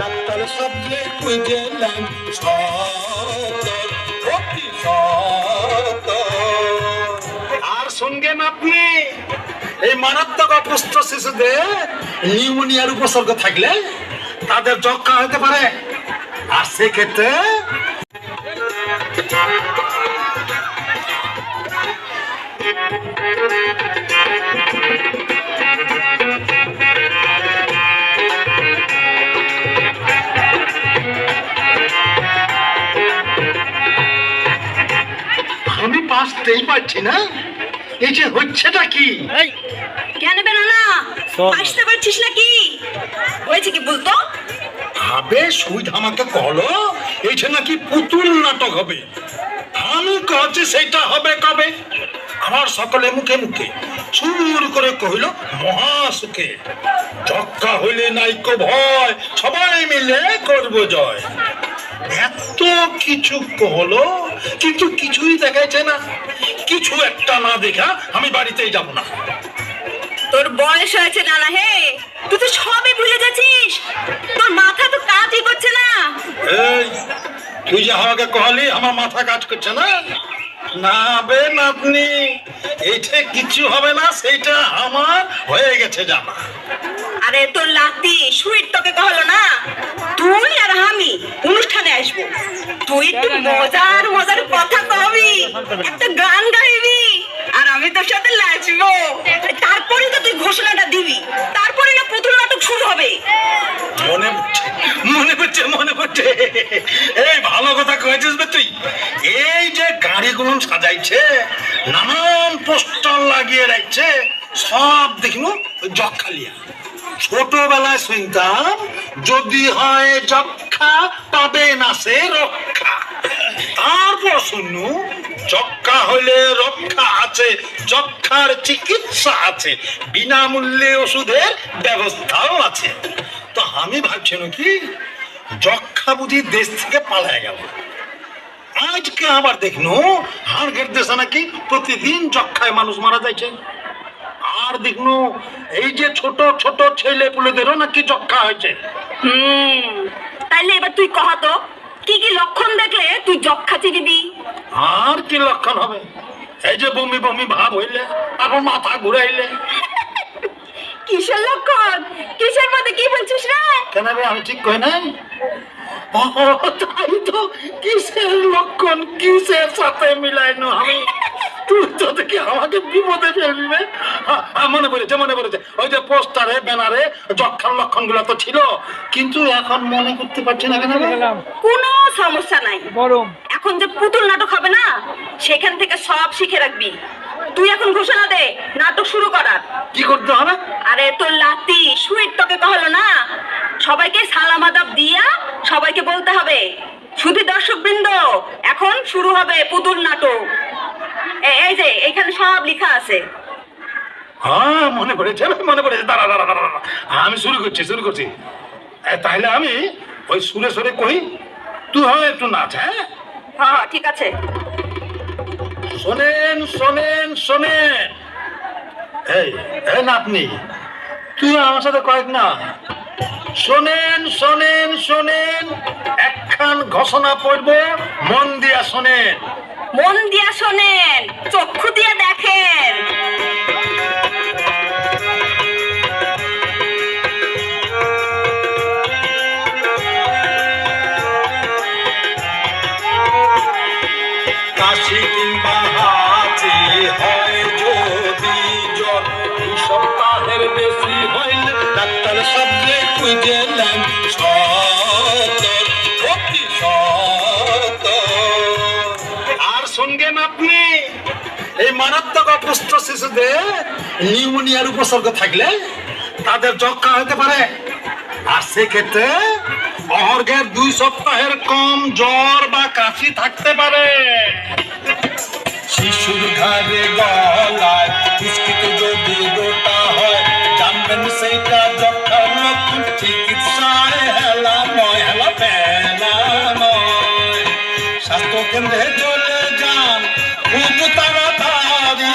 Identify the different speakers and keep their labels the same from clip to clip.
Speaker 1: Doctor শব্দে খুঁজলাম আর শুনবেন আপনি, এই মারাত্মক অপুষ্ট শিশুদের নিউমোনিয়ার উপসর্গ থাকলে তাদের যক্ষা হতে পারে। আর সেক্ষেত্রে আমি বাঁচতেই পারছি না। এই যে হচ্ছেটা কি?
Speaker 2: কেন বেরো না আসতে পারছিস নাকি? হয়েছে কি বলতো
Speaker 1: আবে সুই আমাকে কলো? এই যে নাকি পুতুল নাটক হবে। আমি কহছি সেটা হবে কবে? আমার সকলে মুখে মুখে সুর করে কহিল মহাসুখে যক্কা হইলে নাইকো ভয় সবাই মিলে করব জয়। এত কিছু কহলো কিন্তু কিছুই দেখাইছে না। কিছু একটা না দেখা আমি বাড়িতেই যাব না।
Speaker 2: তোর বয়স হয়েছে নানা হে। তুই তো সবই ভুলে যাচ্ছিস। তোর মাথা তো কাজই করছে না।
Speaker 1: এই তুই যে আমাকে কহলি আমার মাথা কাজ করছে না? না বে নাতনি এইটা কিছু হবে না সেইটা আমার হয়ে গেছে জানা।
Speaker 2: আরে তোর লাতি সুইট তোকে কহলো না? তুই আর আমি অনুষ্ঠানে আসব। তুই একটু মজার মজার কথা কবি একটা গান গাইবি আর আমি তোর সাথে নাচবো। তারপরে তো তুই ঘোষণাটা দিবি। তারপরে না পুতুল নাটক শুরু হবে।
Speaker 1: মনে মনে পড়ছে মনে পড়ছে। এই ভালো কথা কয়েছিস বে তুই। এই যে গাড়িগুলো সাজাইছে নানান পোস্টার লাগিয়ে রাখছে সব দেখিন যক্ষালিয়া ছোটবেলায় শুনতাম, যদি হয় যক্ষা, পাবে না সে রক্ষা। তারপর শুনু যক্ষা হলে রক্ষা আছে, যক্ষার চিকিৎসা আছে, বিনামূল্যে ওষুধের ব্যবস্থাও আছে। তো আমি ভাবছি কি যক্ষা বুঝি দেশ থেকে পালায় গেল। আজকে আবার দেখনু, হাড়গের দেশে নাকি প্রতিদিন যক্ষায় মানুষ মারা যাচ্ছে আর দেখনু এই যে ছোট ছোট ছেলে পুলেদেরও নাকি যক্ষা হয়েছে।
Speaker 2: হুম তাইলে এবার তুই কহ তো কি কি লক্ষণ দেখলে তুই যক্ষা চিনিবি?
Speaker 1: আর কি লক্ষণ হবে? এই যে বমি বমি ভাব হইলে তারপর মাথা ঘুরাইলে।
Speaker 2: কিসের লক্ষণ? কিসের মধ্যে কি বলছিস রে?
Speaker 1: কেন রে আমি ঠিক কই নাই? ও, তাই তো কিসের লক্ষণ কিসের সাথে মিলাইনো আমি? তুই তো দেখি আমাকে বিপদে ফেলবি। রে। হ্যাঁ, হ্যাঁ, মনে পড়েছে মনে পড়েছে। ওই যে পোস্টারে ব্যানারে যক্ষার লক্ষণগুলো তো ছিল। কিন্তু এখন মনে করতে পারছি না কেন?
Speaker 2: কোনো সমস্যা নাই।
Speaker 3: গরম।
Speaker 2: এখন যে পুতুল নাটক হবে না সেখান থেকে সব শিখে রাখবি। তুই এখন ঘোষণা দে নাটক শুরু করার।
Speaker 1: কি করতে হবে?
Speaker 2: আরে তোর লাতি সুইট তোকে কহলো না। সবাইকে সালাম আদাব দিয়া সবাইকে বলতে হবে শুধু দর্শক বৃন্দ এখন শুরু হবে পুতুল নাটক। এই যে এখানে সব লেখা আছে।
Speaker 1: হ্যাঁ মনে পড়েছে মনে পড়েছে। দাঁড়া দাঁড়া দাঁড়া দাঁড়া। আমি শুরু করছি শুরু করছি। তাহলে আমি ওই সুরে সুরে কই? তুই হয় একটু নাচ হ্যাঁ?
Speaker 2: হ্যাঁ হ্যাঁ, ঠিক আছে।
Speaker 1: শোনেন শোনেন শোনেন। এই এই নাতনি তুই আমার সাথে কয়েক না। শোনেন শোনেন শোনেন একখান ঘোষণা পড়ব মন দিয়া শোনেন।
Speaker 2: মন দিয়া শোনেন চক্ষু দিয়ে দেখেন।
Speaker 1: কাশি যদি বেশি ডাক্তার খুঁজলাম সতর শিশুদের নিউমোনিয়ার উপসর্গ থাকলে তাদের যক্ষা হতে পারে। আর সেক্ষেত্রে অহর্গের দুই সপ্তাহের কম জ্বর বা কাশি থাকতে পারে। শিশুর ঘরে গলায় যদি গোটা হয়, জানবেন সেইটা যক্ষার লক্ষণ চিকিৎসায় হেলা নয়, হেলা বেলা নয়। স্বাস্থ্য কেন্দ্রে চলে যান, খুব তাড়াতাড়ি।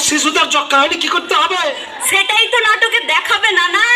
Speaker 1: শিশুদের যক্কা হলে কি করতে হবে?
Speaker 2: সেটাই তো নাটকে দেখাবে না না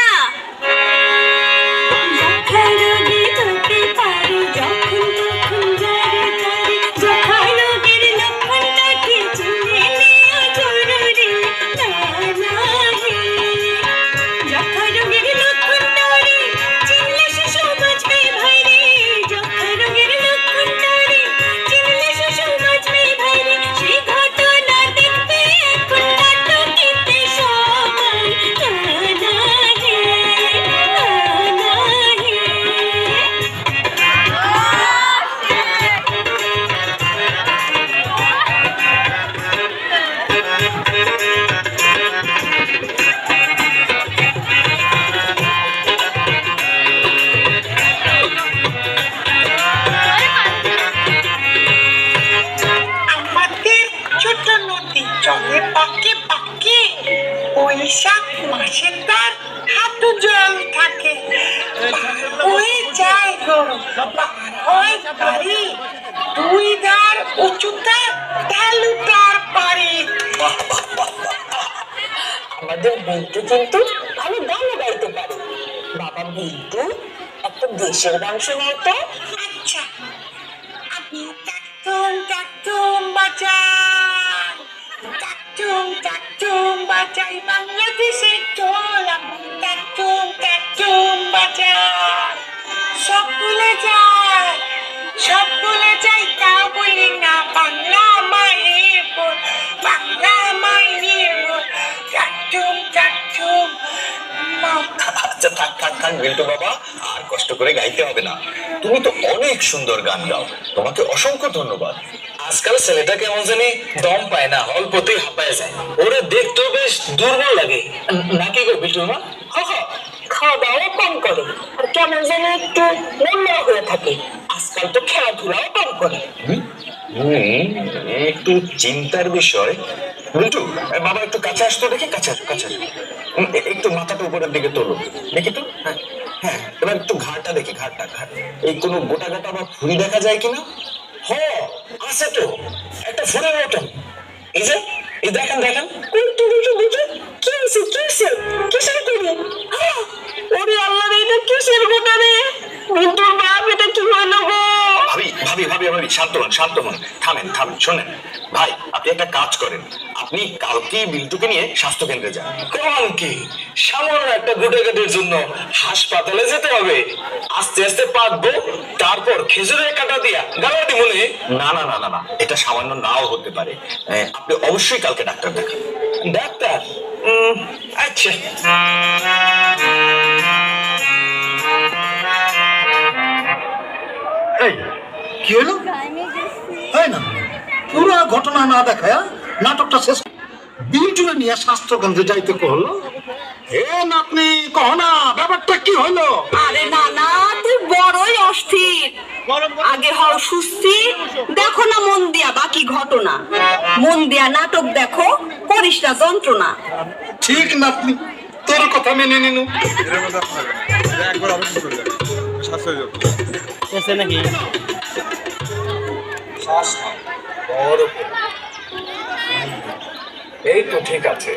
Speaker 4: একটা দেশের গান শোনায় তো
Speaker 3: আচ্ছা। আপনি টাকটুম টাকটুম বাজান। টাকটুম টাকটুম বাজাই বাংলাদেশের ঢোল। আপনি টাকটুম টাকটুম বাজান। সব ভুলে যায় সব ভুলে যাই তা বলি না বাংলা মায়ের বোন বাংলা মায়ের বোন টাকটুম টাকটুম মা
Speaker 5: আচ্ছা থাক থাক থাক বিল্টু বাবা। করে গাইতে হবে না। তুমি তো অনেক সুন্দর গান গাও। তোমাকে অসংখ্য ধন্যবাদ।
Speaker 6: আজকাল ছেলেটা কেমন জানি দম পায় না অল্পতেই হাঁপায় যায়। ওরে দেখতেও বেশ দুর্বল লাগে। নাকি গো বিটু মা?
Speaker 4: খাওয়া দাওয়া কম করে আর কেমন যেন একটু মনমরা হয়ে থাকে। আজকাল তো খেলাধুলাও কম করে।
Speaker 5: একটু চিন্তার বিষয়। বিল্টু বাবা একটু কাছে আসতো দেখি, কাছে আসো, কাছে একটু মাথাটা উপরের দিকে তোলো। দেখি তো। হ্যাঁ। হ্যাঁ এবার একটু ঘাটটা দেখি, ঘাটটা, ঘাট। এই কোনো গোটা গোটা বা ফুরি দেখা যায় কিনা?
Speaker 6: হ, আছে তো। একটা ফুলের মতন। এই যে, এই দেখেন দেখেন।
Speaker 4: কুলটু কুলটু দেখে কি আছে কি আছে কিসের করি ওরে আল্লাহ রে, এটা কিসের গোটা রে? বিন্দুর বাপ, এটা কি হইল গো
Speaker 5: ভাবি ভাবি ভাবি ভাবি শান্ত হন শান্ত হন। থামেন থামেন শোনেন। ভাই আপনি একটা কাজ করেন। আপনি কালকেই বিল্টুকে নিয়ে স্বাস্থ্য কেন্দ্রে যান।
Speaker 6: কমান কি সামান্য একটা গুটেগাটের জন্য হাসপাতালে যেতে হবে। আস্তে আস্তে পাকবো তারপর খেজুরের কাটা দিয়া গালাটি মনে
Speaker 5: না। না না না না এটা সামান্য নাও হতে পারে। আপনি অবশ্যই কালকে ডাক্তার দেখান।
Speaker 6: ডাক্তার? উম, আচ্ছা।
Speaker 1: এই কি হলো? পুরো ঘটনা না দেখায় নাটকটা শেষ বিলটুরে নিয়ে স্বাস্থ্য কেন্দ্রে যাইতে কহলো হে নাতনি কহ না ব্যাপারটা কি হলো
Speaker 2: আরে না না তুই বড়ই অস্থির। আগে হও সুস্থির দেখো না মন দিয়া বাকি ঘটনা। মন দিয়া নাটক দেখো করিস না যন্ত্রণা।
Speaker 1: ঠিক নাতনি তোর কথা মেনে নিনু।
Speaker 7: একবার অবশ্য করে দেন স্বাস্থ্য
Speaker 6: নাকি
Speaker 5: এই তো ঠিক আছে।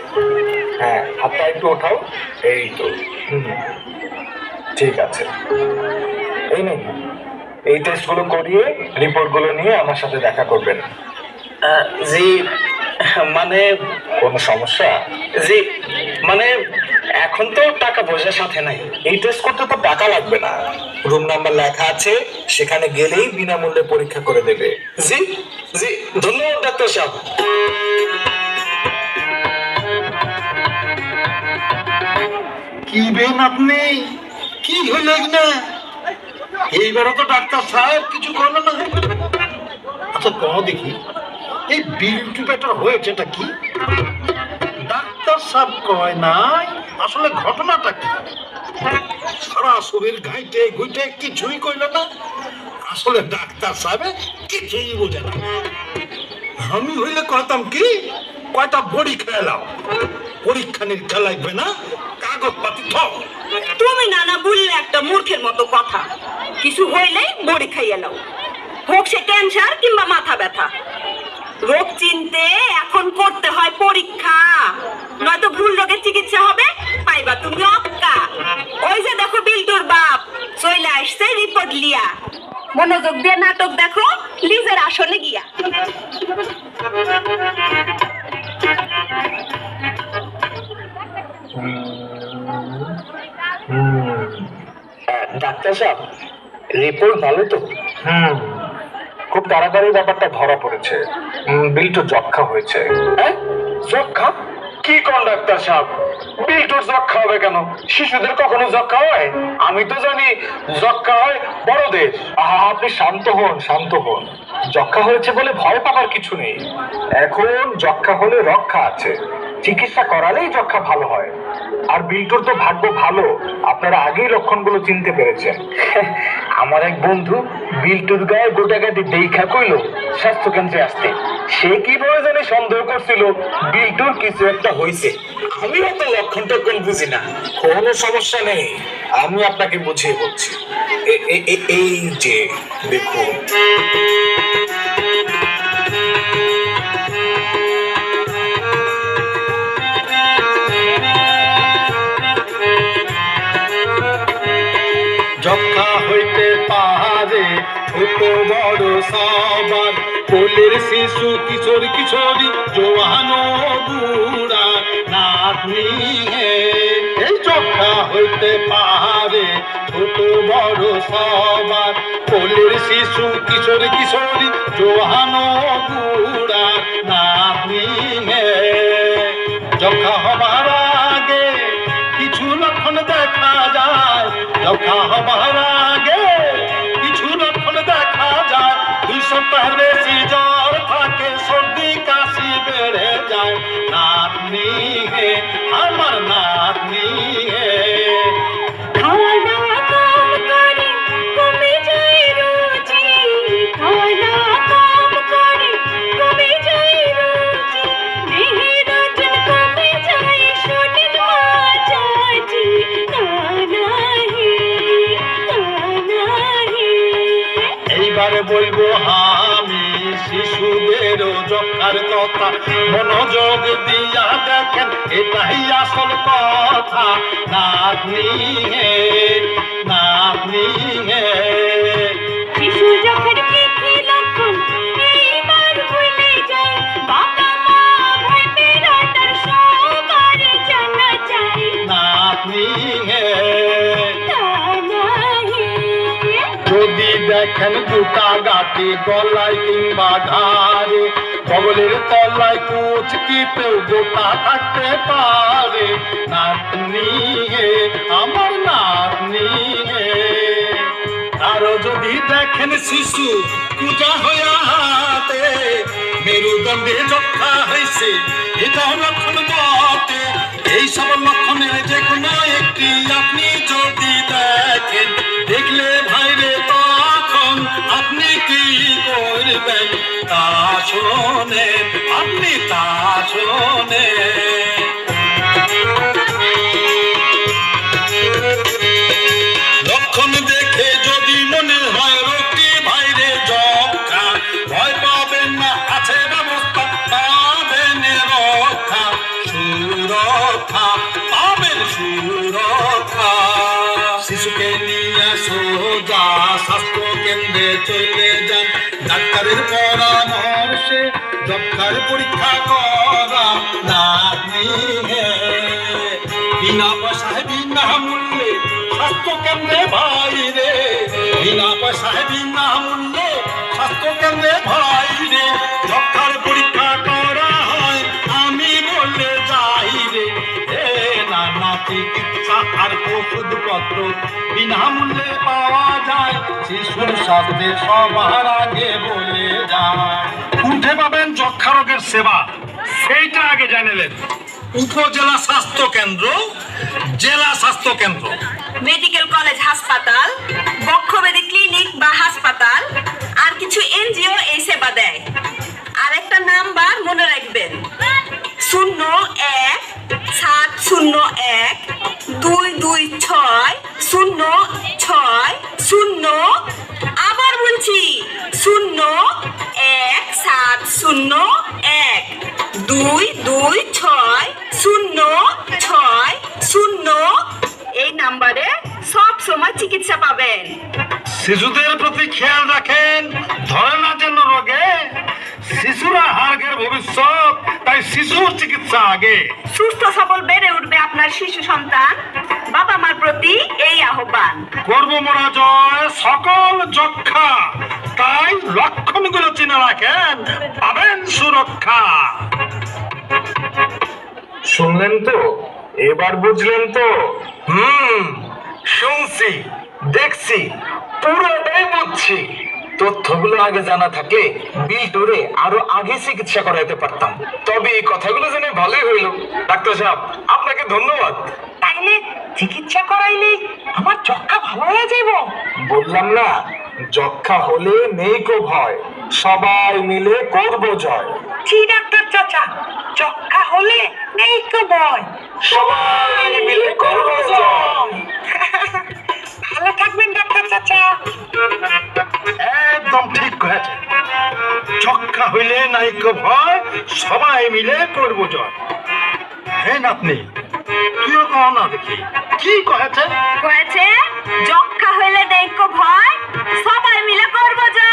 Speaker 5: হ্যাঁ হাতটা একটু ওঠাও। এই তো। ঠিক আছে। এই নিন। এই টেস্টগুলো করিয়ে রিপোর্টগুলো নিয়ে আমার সাথে দেখা করবেন।
Speaker 6: জি মানে
Speaker 5: কোনো সমস্যা?
Speaker 6: জি মানে এখন তো টাকা পয়সা সাথে নাই।
Speaker 5: এই টেস্ট করতে তো টাকা লাগবে না। রুম নাম্বার লেখা আছে, সেখানে গেলেই বিনামূল্যে পরীক্ষা করে দেবে।
Speaker 6: জি জি, ধন্যবাদ, ডাক্তার সাহেব।
Speaker 1: কি বে নাতনি কি না এইবারও তো ডাক্তার সাহেব কিছু করল না। আচ্ছা কহ দেখি। এই কি? ডাক্তার সাহেব কয় নাই? আসলে ঘটনাটা কি? সারা শরীর ঘাইটে ঘুইটে কিছুই কইল না। আসলে ডাক্তার সাহেবে কিছুই বোঝে না। আমি হইলে কহতাম কি, কয়টা বড়ি খেলাও পরীক্ষা নিরীক্ষা লাগবে না, কাগজ পাতি
Speaker 2: তুমি না না বললে একটা মূর্খের মতো কথা। কিছু হইলেই বড়ি খাইয়ে নাও। হোক সে ক্যান্সার কিংবা মাথা ব্যথা। রোগ চিনতে এখন করতে হয় পরীক্ষা। নয়তো ভুল রোগের চিকিৎসা হবে পাইবা তুমি অক্কা। ওই যে দেখো বিল্টুর বাপ চলে আসছে রিপোর্ট লিয়া। মনোযোগ দিয়ে নাটক দেখো লিজের আসনে গিয়া।
Speaker 6: ডাক্তার সাহেব রিপোর্ট ভালো তো?
Speaker 5: হুম। খুব তাড়াতাড়ি ব্যাপারটা ধরা পড়েছে। বিল্টু যক্ষা হয়েছে।
Speaker 6: হ্যাঁ? যক্ষা কি কোন ডাক্তার সাহেব বিল্টুর যক্ষা হবে কেন? শিশুদের কখনো যক্ষা হয়? আমি তো জানি যক্ষা হয় বড়দের
Speaker 5: আহা, আপনি শান্ত হন শান্ত হন। যক্ষা হয়েছে বলে ভয় পাবার কিছু নেই। এখন যক্ষা হলে রক্ষা আছে। চিকিৎসা করালেই যক্ষা ভালো হয়। আর বিল্টুর তো ভাগ্য ভালো। আপনারা আগেই লক্ষণগুলো চিনতে পেরেছেন।
Speaker 6: আমার এক বন্ধু বিল্টুর গায়ে গোটাগাটি দেখা কইলো স্বাস্থ্য কেন্দ্রে আসতে। সে কীভাবে জানি সন্দেহ করছিল? বিল্টুর কিছু একটা হইছে। আমি তো লক্ষণ টক্ষণ বুঝি না।
Speaker 5: কোনো সমস্যা নেই। আমি আপনাকে বুঝিয়ে বলছি। এই যে, দেখুন।
Speaker 1: হইতে পাহাড়ে ছোট বড় সবার কোলের শিশু, কিশোর, কিশোরী, জোয়ানো বুড়া নাতনি। এই যক্ষা হইতে পাহাড়ে ছোট বড় সবার কোলের শিশু, কিশোর, কিশোরী, জোয়ানো বুড়া নাতনি হে। যক্ষা হবার আগে কিছু লক্ষণ দেখা যায়, যক্ষা হবার আগে বেশি জ্বর থাকে সর্দি কাশি বেড়ে যায়। নাতনি হে আমার নাতনি মনোযোগ দিয়া দেখেন এটাই আসল কথা। নাতনি হে নাতনি হে
Speaker 4: শিশু যখন কি লক্ষণ এইবার ভুলে যায় বাবা মা ভাই বেড়া সবার জানা চাই
Speaker 1: নাতনি হে যদি দেখেন দুটা গাটি গলায় কিংবা ঘাড়ে বগলের তলায় কুচকিতেও গোটা থাকতে পারে। নাতনি আমার নাতনি আরও যদি দেখেন শিশু পূজা হইয়া হাতে, মেরুদণ্ডে যক্ষা হয়েছে, এটা লক্ষণ বটে। এই সব লক্ষণের যে কোনো একটি আপনি যদি দেখেন তা শোনেন আপনি তা শোনেন লক্ষণ দেখে যদি মনে হয় রোগটি ভাইরে যক্ষা ভয় পাবেন না, আছে ব্যবস্থা, পাবেন রক্ষা, সুরক্ষা, পাবেন সুরক্ষা। শিশুকে নিয়ে সোজা স্বাস্থ্য কেন্দ্রে চলে যান, ডাক্তারের পরামর্শে যক্ষার পরীক্ষা করা বিনা পয়সায়, বিনা মূল্যে স্বাস্থ্য কেন্দ্রে বিনা পয়সায়, বিনা মূল্যে স্বাস্থ্য কেন্দ্রে ভাই রে যক্ষার পরীক্ষা করা হয়, আমি বলে যাই রে। নানা চিকিৎসা আর ওষুধপত্র বিনামূল্যে পাওয়া যায়, শিশুর স্বাস্থ্যে সবার আগে বলে যায়। রোগের সেবা, সেইটা আগে জানেলেন উপজেলা স্বাস্থ্য কেন্দ্র, জেলা স্বাস্থ্য কেন্দ্র।
Speaker 2: মেডিকেল কলেজ হাসপাতাল বক্ষবেদী ক্লিনিক বা হাসপাতাল, আর কিছু এনজিও এই সেবা দেয়। আর একটা নাম্বার মনে রাখবেন শূন্য এক সাত শূন্য এক দুই দুই ছয় শূন্য ছয় শূন্য আবার বলছি শূন্য এক সাত শূন্য এক দুই দুই ছয় শূন্য ছয় শূন্য এই নাম্বারে সব সময় চিকিৎসা পাবেন।
Speaker 1: শিশুদের প্রতি খেয়াল রাখেন ধরে না শিশুরা হার্গের ভবিষ্যৎ তাই শিশুর চিকিৎসা আগে।
Speaker 2: সুস্থ সবল বেড়ে উঠবে আপনার শিশু সন্তান। বাবা মার প্রতি এই আহ্বান।
Speaker 1: করব মোরা জয় সকল যক্ষা তাই লক্ষণগুলো চিনে রাখেন পাবেন সুরক্ষা।
Speaker 6: শুনলেন তো? এবার বুঝলেন তো? হুম শুনছি দেখছি পুরোটাই বুঝছি। তথ্যগুলো আগে জানা থাকলে বিলটুরে আরও আগে চিকিৎসা করাইতে পারতাম। তবে এই কথাগুলো জেনে ভালোই হইল। ডাক্তার সাহেব আপনাকে ধন্যবাদ।
Speaker 3: তাইলে চিকিৎসা করাইলে আমার চক্কা ভালো হয়ে যাইব?
Speaker 6: বললাম না যক্ষা হলে নেই কো ভয় সবাই মিলে করব জয়।
Speaker 3: জি ডাক্তার চাচা চক্কা হলে নেই কো ভয়।
Speaker 6: সবাই মিলে করব জয়।
Speaker 3: ভালো থাকবেন ডাক্তার চাচা।
Speaker 1: একদম ঠিক হইলে নাইক ভয় সবাই মিলে করব জয়। হ্যাঁ আপনি তুইও কহ না দেখি কি কহেছে
Speaker 2: কহেছে যক্ষা হইলে নাইক ভয় সবাই মিলে করব যায়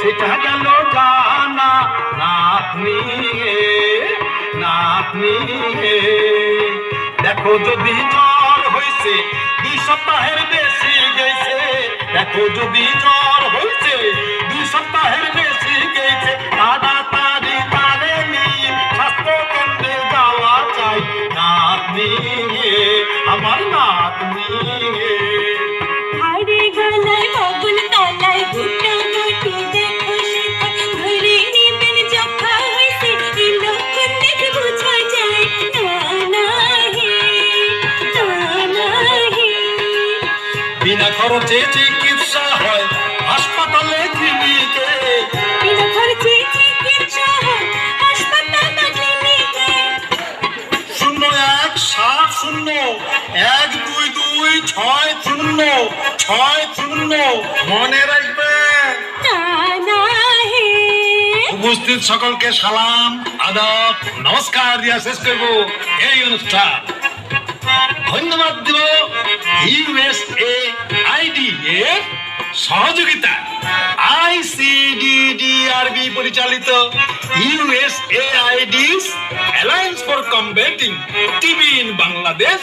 Speaker 1: সেটা গেল জানা নাতনি হে, নাতনি হে। দেখো যদি জ্বর হয়েছে দুই সপ্তাহের বেশি গেছে দেখো যদি জ্বর খরচে চিকিৎসা হয় হাসপাতালে ক্লিনিকে
Speaker 4: বিনা খরচে চিকিৎসা হয় হাসপাতাল বা ক্লিনিকে
Speaker 1: শূন্য এক সাত শূন্য এক দুই দুই ছয় শূন্য ছয় শূন্য মনে রাখবেন উপস্থিত সকলকে সালাম আদাব নমস্কার দিয়া শেষ করব এই অনুষ্ঠান। ধন্যবাদ দিব ইউএসএ আইডি সহযোগিতা আইসিডিডিআরবি পরিচালিত USAID's alliance for combating TB in Bangladesh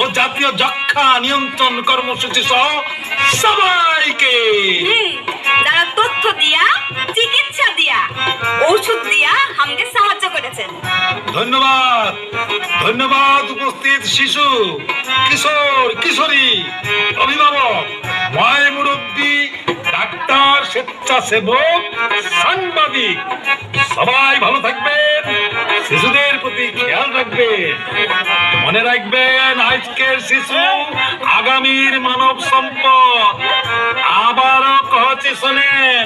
Speaker 1: ও জাতীয় যক্ষা নিয়ন্ত্রণ কর্মসূচি সহ সবাইকে।
Speaker 2: তথ্য দিয়া দিয়া দিয়া আমাকে সাহায্য করেছেন।
Speaker 1: ধন্যবাদ ধন্যবাদ উপস্থিত শিশু, কিশোর, কিশোরী, অভিভাবক, ময় মুরব্বী, ডাক্তার, স্বেচ্ছাসেবক, সাংবাদিক, সবাই ভালো থাকবেন, শিশুদের প্রতি খেয়াল রাখবেন। মনে রাখবেন, আজকের শিশু আগামীর মানব সম্পদ আবারও কহছি শোনেন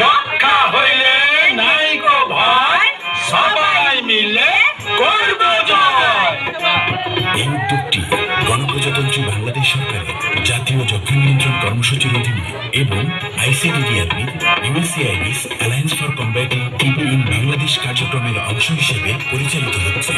Speaker 1: যক্ষা হইলে নাই গো ভয়, সবাই মিলে করব জয়।
Speaker 8: এই উদ্যোগটি গণপ্রজাতন্ত্রী বাংলাদেশ সরকারের জাতীয় যক্ষা নিয়ন্ত্রণ কর্মসূচির অধীনে এবং ICDDRB USAID's alliance for combating TB in Bangladesh কার্যক্রমের অংশ হিসেবে পরিচালিত হচ্ছে।